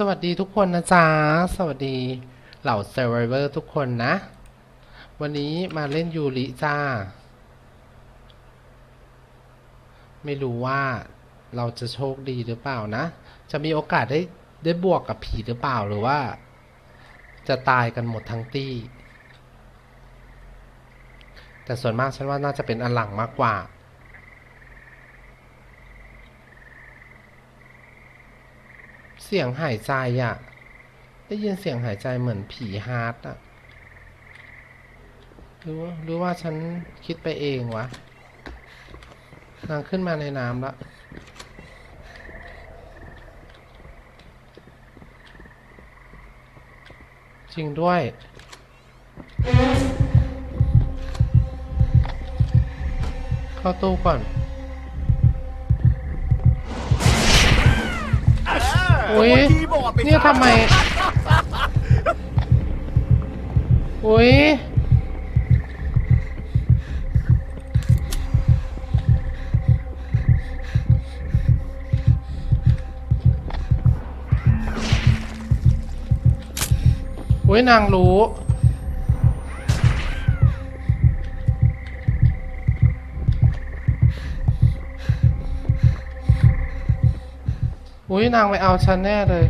สวัสดีทุกคนนะจ๊ะ สวัสดีเหล่า Survivor ทุกคนนะ วันนี้มาเล่นยูริจ้า ไม่รู้ว่าเราจะโชคดีหรือเปล่านะ จะมีโอกาสได้ได้บวกกับผีหรือเปล่าหรือว่า จะตายกันหมดทั้งตี้ แต่ส่วนมากฉันว่าน่าจะเป็นอันหลังมากกว่า เสียงหายใจอะได้ยินเสียงหายใจเหมือนผีฮาร์ดอะหรือว่าหรือว่าฉันคิดไปเองวะนางขึ้นมาในน้ำแล้วจริงด้วย เข้าตู้ก่อน อุ้ยเนี่ยทำไมอุ้ยอุ้ยนางรู้ อุ้ยนางไปเอาฉันแน่เลย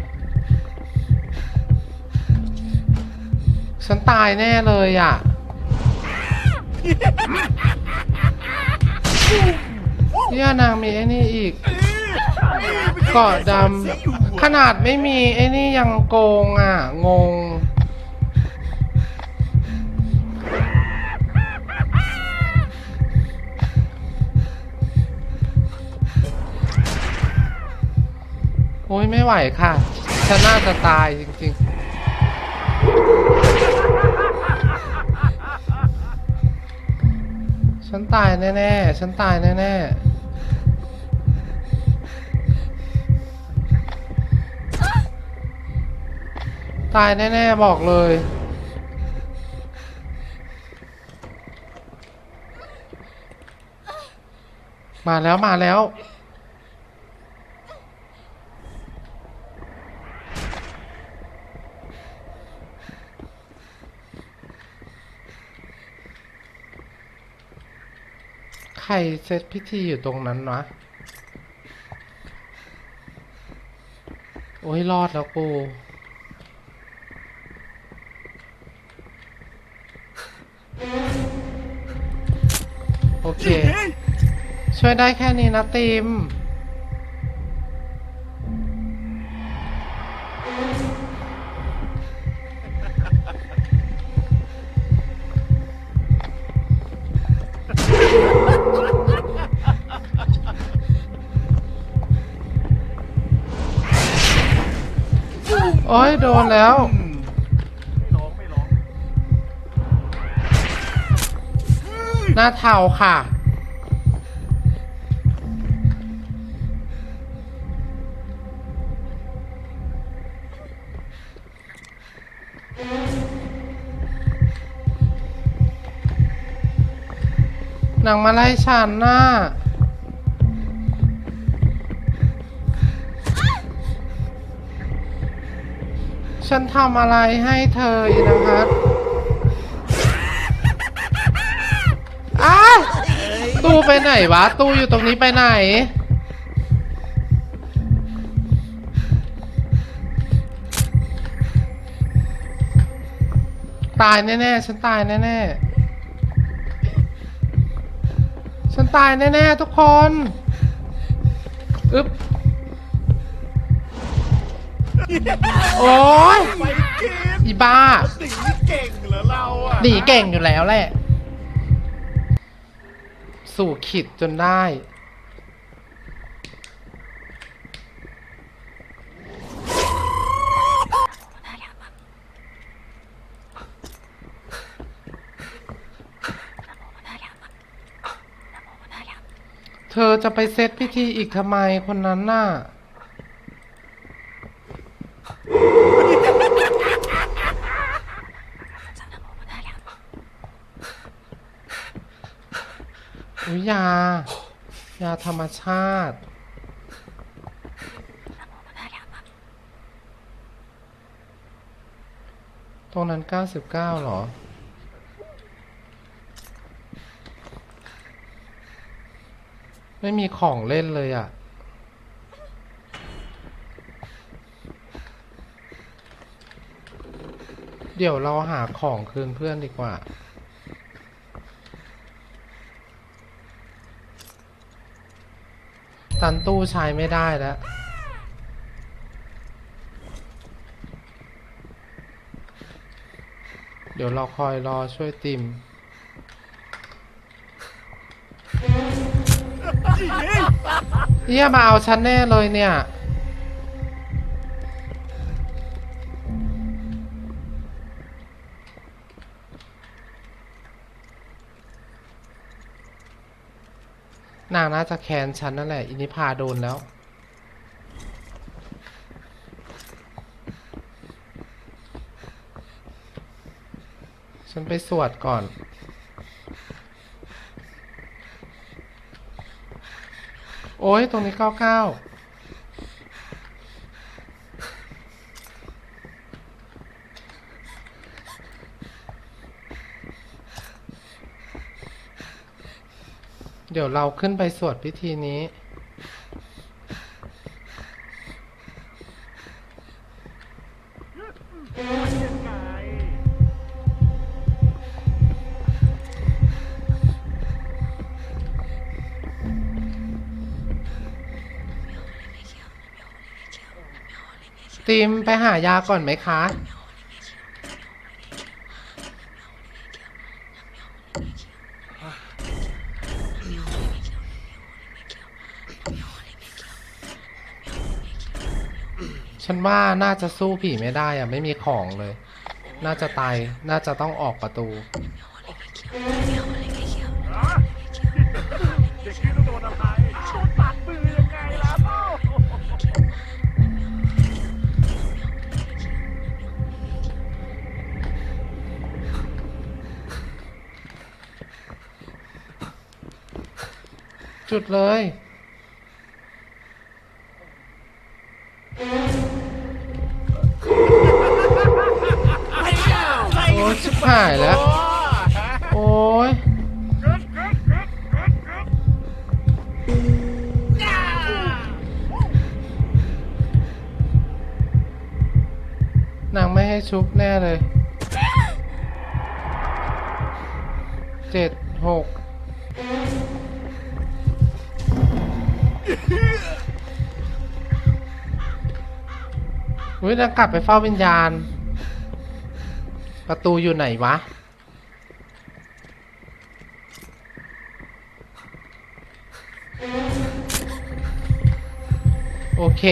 ฉันตายแน่เลยอะ เนี่ยนางมีไอ้นี่อีกเกาะดำขนาดไม่มีไอ้นี่ยังโกงอะ งง ไม่ไหวค่ะฉันน่าจะตายจริงๆ ฉันตายแน่ๆ ฉันตายแน่ๆตายแน่ ๆ บอกเลย มาแล้วมาแล้ว รเซตพิธีอยู่ตรงนั้นวะโอ้ยรอดแล้วกูโอเค ช่วยได้แค่นี้นะติม โอ้ยโดนแล้ว ไม่ร้องไม่ร้องหน้าเทาค่ะหนังมาไล่ฉันน่ะ ฉันทำอะไรให้เธออีกนะครับอ้าตู้ไปไหนวะ ตู้อยู่ตรงนี้ไปไหน ตายแน่ๆ ฉันตายแน่ๆ ฉันตายแน่ๆ ทุกคน อึ๊บ โอ้ยไปกินอีบ้าหนีเก่งเหรอเราอะหนีเก่งอยู่แล้วแหละ สู่ขิดจนได้ เธอจะไปเซตพิธีอีกทำไมคนนั้นน่ะ อุ ยา ยาธรรมชาติ ตรงนั้นเก้าสิบเก้าหรอ ไม่มีของเล่นเลยอะ่ะเดี๋ยวเราหาของคืนเพื่อนดีกว่า ตันตู้ใช้ไม่ได้แล้ว เดี๋ยวเราคอยรอช่วยติมเฮียมาเอาฉันแน่เลยเนี่ย นางน่าจะแค้นฉันนั่นแหละ อินิพาโดนแล้ว ฉันไปสวดก่อน โอ้ยตรงนี้เก้าเก้า เดี๋ยวเราขึ้นไปสวดพิธีนี้ติมไปหายาก่อนไหมคะ ว่าน่าจะสู้ผีไม่ได้อะไม่มีของเลย น่าจะตาย น่าจะต้องออกประตูฮะเด็ก ให้ชุบแน่เลยเจ็ดหกอุ้ยนางกลับไปเฝ้าวิญญาณ ประตูอยู่ไหนวะ โอเค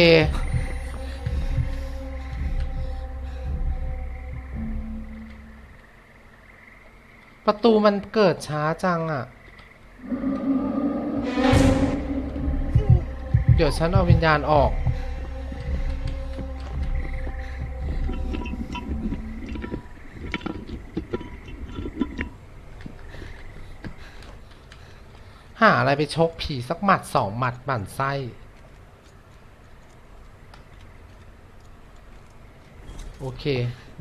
ประตูมันเกิดช้าจังอะ่ะ เดี๋ยวฉันเอาวิญญาณออกหาอะไรไปชกผีสักหมัดสองหมัดหมั่นไส้ โอเค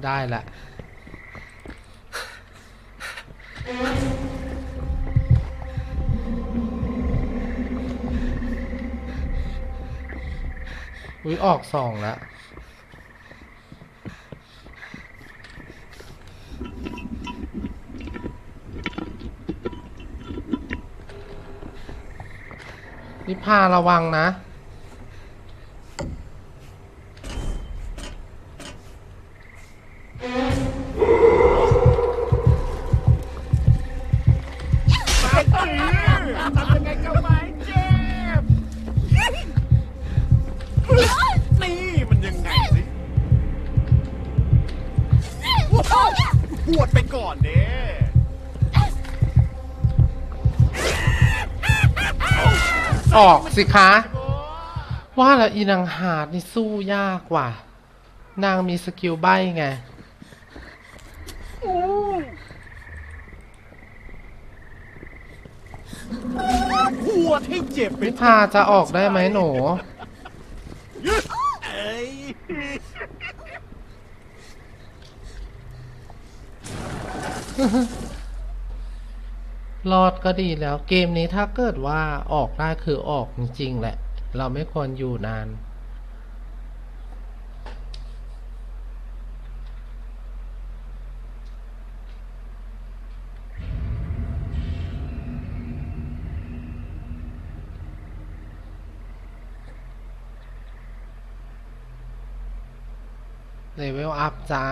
ได้ละ อุ้ยออกสองแล้วนิพาระวังนะ ทำยังไงก็ไม่เจ็บ นี่มันยังไงสิปวดไปก่อนเด้ออกสิคะ ว่าแล้วอีนางหาดนี่สู้ยากกว่านางมีสกิลใบ้ไง ปวดให้เจ็บไปนิพาจะออกได้ไหมหนู เอ้ยรอดก็ดีแล้ว เกมนี้ถ้าเกิดว่าออกได้คือออกจริงๆแหละ เราไม่ควรอยู่นาน เลเวลอัพจ้า